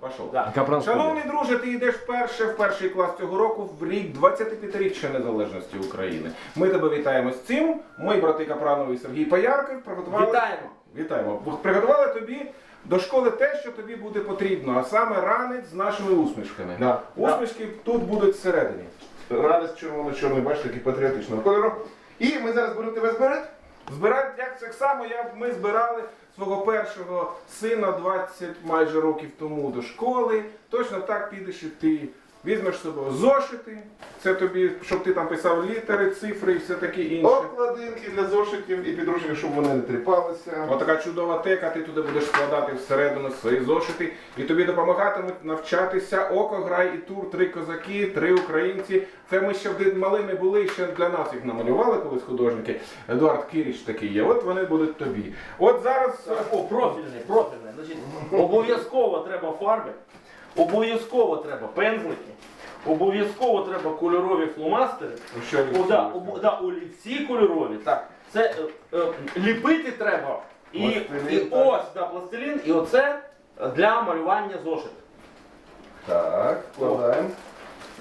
пішов. Да. Капрал Шановний друже, ти йдеш вперше в перший клас цього року в рік 25-річчя незалежності України. Ми тебе вітаємо з цим. Ми, брати Капранові і Сергій Паярків, приготували. Вітаємо. Вітаємо. Приготували тобі до школи те, що тобі буде потрібно, а саме ранець з нашими усмішками. Да. Усмішки тут будуть всередині. Радість червоно-чорний, бачите, такий патріотичного кольору. І ми зараз будемо тебе збирати. Збирати як так само, як ми збирали свого першого сина 20 майже років тому до школи. Точно так підеш і ти. Візьмеш собою зошити, це тобі, щоб ти там писав літери, цифри і все таке інше. Обкладинки для зошитів і підручників, щоб вони не тріпалися. Отака чудова тека, ти туди будеш складати всередину свої зошити, і тобі допомагатимуть навчатися око, грай і тур, три козаки, три українці. Це ми ще малими були, ще для нас їх намалювали колись художники. Едуард Кіріч такий є. От вони будуть тобі. От зараз О, профільний, профільний. Значить, обов'язково треба фарби, обов'язково треба пензлики, обов'язково треба кольорові фломастери. Ну, що О, да, об, да, олівці кольорові. Так. Це е, е, ліпити треба. І, Пластилін, і так. ось да, пластилін, і оце для малювання зошит. Так, вкладаємо.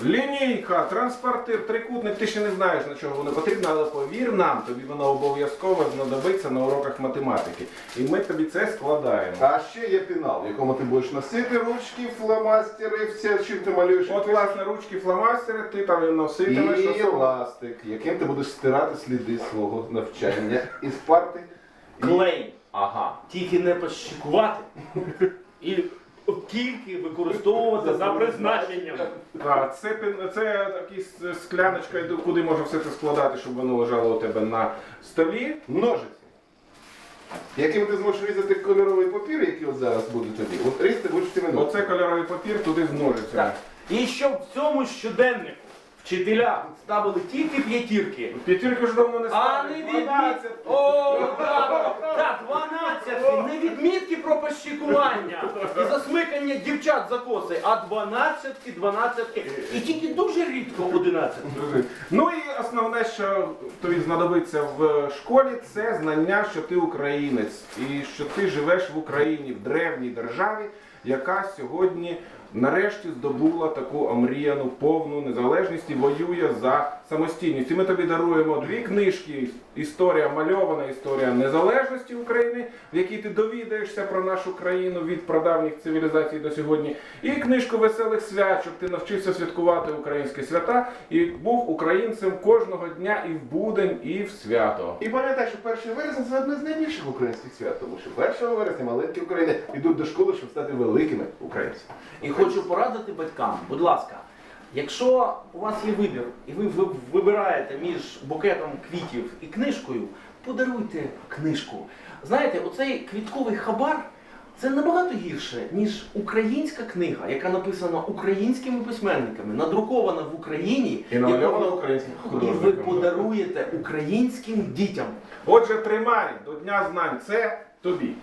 Лінійка, транспортир, трикутник, ти ще не знаєш на чого воно потрібно, але повір нам, тобі воно обов'язково знадобиться на уроках математики. І ми тобі це складаємо. А ще є пенал, в якому ти будеш носити ручки, фломастери, все, чим ти малюєш. От, власне, ручки фломастери, ти там і носитимеш. І особливо. ластик, яким ти будеш стирати сліди свого навчання із парти. І- Клей. Ага. Тільки не пощикувати. І тільки використовувати за призначенням. А, це, пен- це такі с- скляночка, куди можна все це складати, щоб воно лежало у тебе на столі. Ножиці. Яким ти зможеш різати кольоровий папір, який от зараз буде тобі. От різати будеш цими Оце кольоровий папір туди з ножицями. Так. І щоб в цьому щоденнику вчителя ставили тільки п'ятірки. П'ятірки ж давно не А ставлять. не відмітки. 12. О, так, так, 12 не відмітки про пощікування і засмикання дівчат за коси, а 12 12 і тільки дуже рідко 11 Ну і основне, що тобі знадобиться в школі, це знання, що ти українець і що ти живеш в Україні, в древній державі, яка сьогодні нарешті здобула таку омріяну повну незалежність і воює за самостійність. І ми тобі даруємо дві книжки: історія мальована, історія незалежності України, в якій ти довідаєшся про нашу країну від прадавніх цивілізацій до сьогодні, і книжку веселих свят, щоб ти навчився святкувати українські свята і був українцем кожного дня і в будень, і в свято. І пам'ятай, що 1 вересня це одне з найбільших українських свят, тому що 1 вересня маленькі України йдуть до школи, щоб стати великими українцями. І хочу порадити батькам, будь ласка, якщо у вас є вибір, і ви ви- вибираєте між букетом квітів і книжкою, подаруйте книжку. Знаєте, оцей квітковий хабар це набагато гірше, ніж українська книга, яка написана українськими письменниками, надрукована в Україні, І намальована українським і ви подаруєте українським дітям. Отже, тримай до Дня знань. Це тобі.